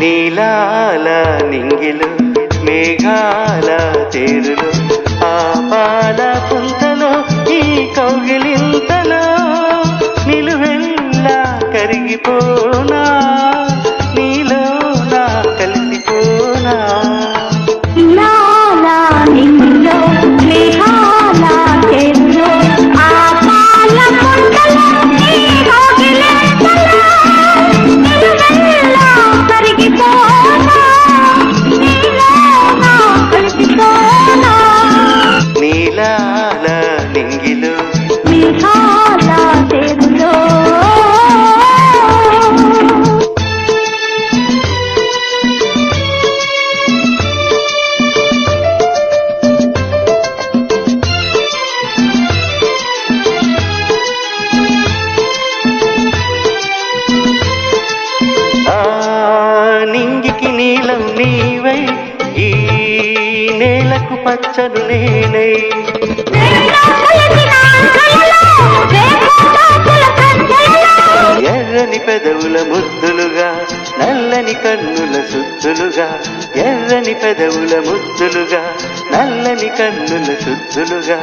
నీలాల నింగిలు మేఘాల తేరులు ఆ పాల పుంతలో ఈ కౌగిలింతలో నిలువెల్లా కరిగిపోనా? పచ్చను నేనై. ఎర్రని పెదవుల ముద్దులుగా నల్లని కన్నుల సుత్తులుగా ఎర్రని పెదవుల ముద్దులుగా నల్లని కన్నుల సుద్దులుగా.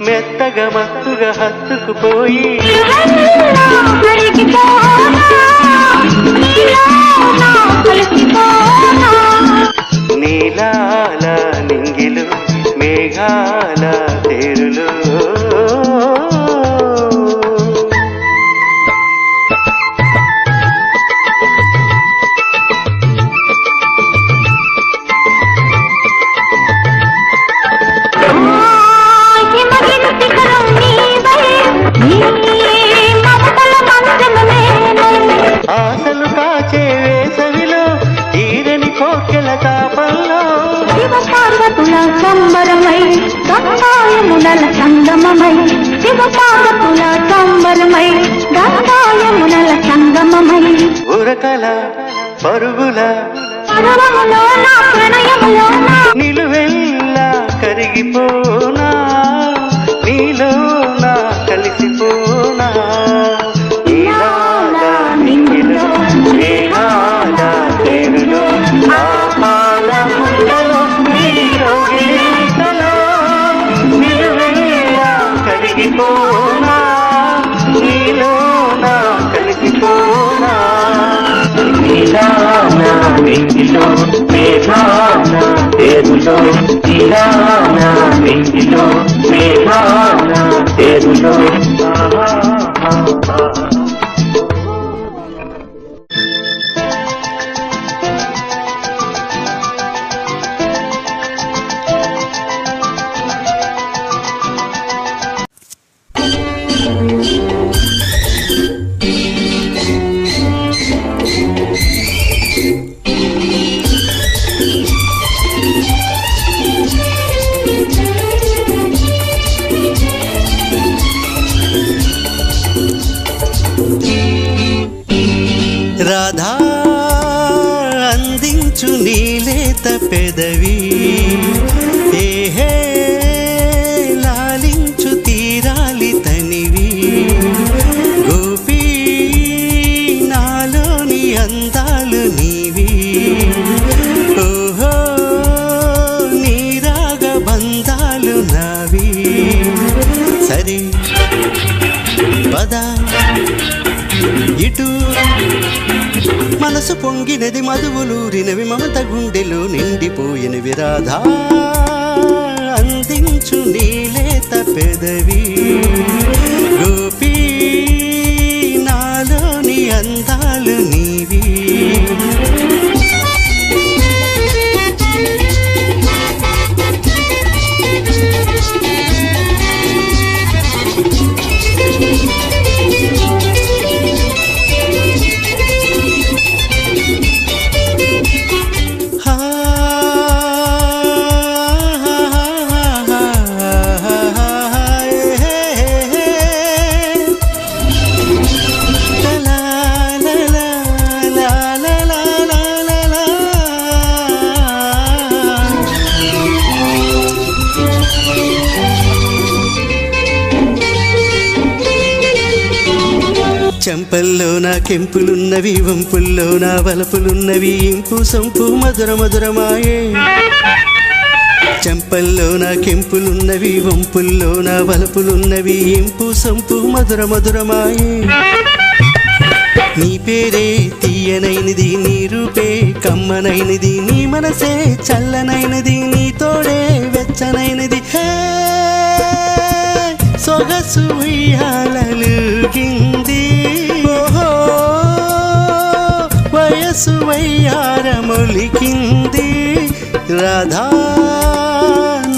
మెత్తగా మత్తుగా హత్తుకుపోయి నిలువెల్లా సంబరమై గంగాయమునల సంగమమై శివ పార్వతుల సంబరమై గంగాయమునల సంగమమై. ఉరకల పరుగుల పర్వములో నా ప్రణయములో నిలువెల్లా కరిగిపోనా? నీలో నా కలిసిపోనా? కరిగిపోనా నీలో కలిసిపోనా? నీలాన వెంగిలో మేఘానా తేరులో నీలాన వెంగిలో మేఘాన తేరులో. సరి పద. ఇటు. మనసు పొంగినది మధువులూరినవి మమత గుండెలు నిండిపోయినవి రాధా. అందించు నీలేత పెదవి. చెంపల్లోన కెంపులున్నవి వంపుల్లోన వలపులున్నవి ఇంపు సంపు మధుర మధురమాయే చెంపల్లోన కెంపులున్నవి వంపుల్లోన వలపులున్నవి ఇంపు సంపు మధుర మధురమాయే నీ పేరే తీయనైనది నీ రూపే కమ్మనైనది నీ మనసే చల్లనైనది నీ తోడే వెచ్చనైనది. హే! సొగసు ఉయ్యాలలుగింది వయసు వయ్యారమొలికింది రాధా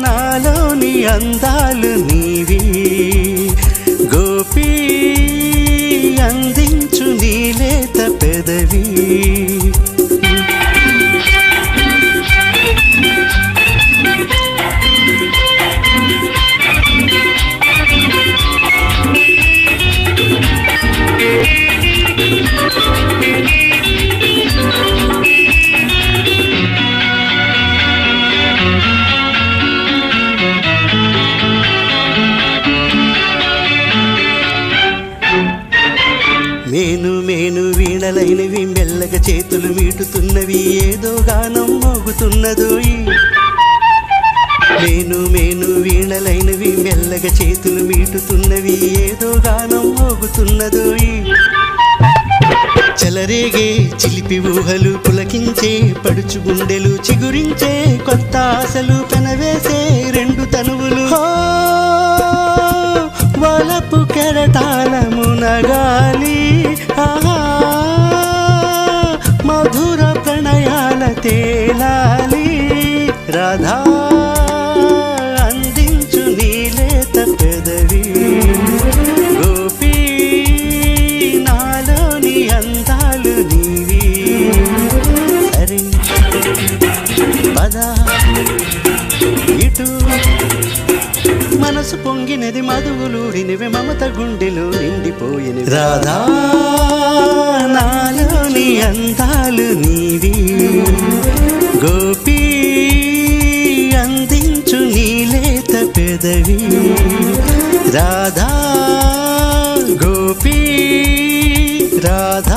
నాలోని అందాలు మేను మెల్లగా చేతులు మీటుతున్నవి. ఏదో గానం మోగుతున్నదోయి మేను మేను వీణలైనవి మెల్లగా చేతులు మీటుతున్నవి. ఏదో గానం మోగుతున్నదోయి చెలరేగే చిలిపి ఊహలు పులకించే పడుచు గుండెలు చిగురించే కొత్త ఆశలు రాధా అందించు నీలేత పెదవి. గోపీ నాలోని అందాలు నీవి. సరే పద. ఇటు మనసు పొంగినది మధువులూరినవి మమత గుండెలో నిండిపోయినవి. రాధా నాలోని అందాలు నీవి. గోపీ দেবী। রাধা গোপী রাধা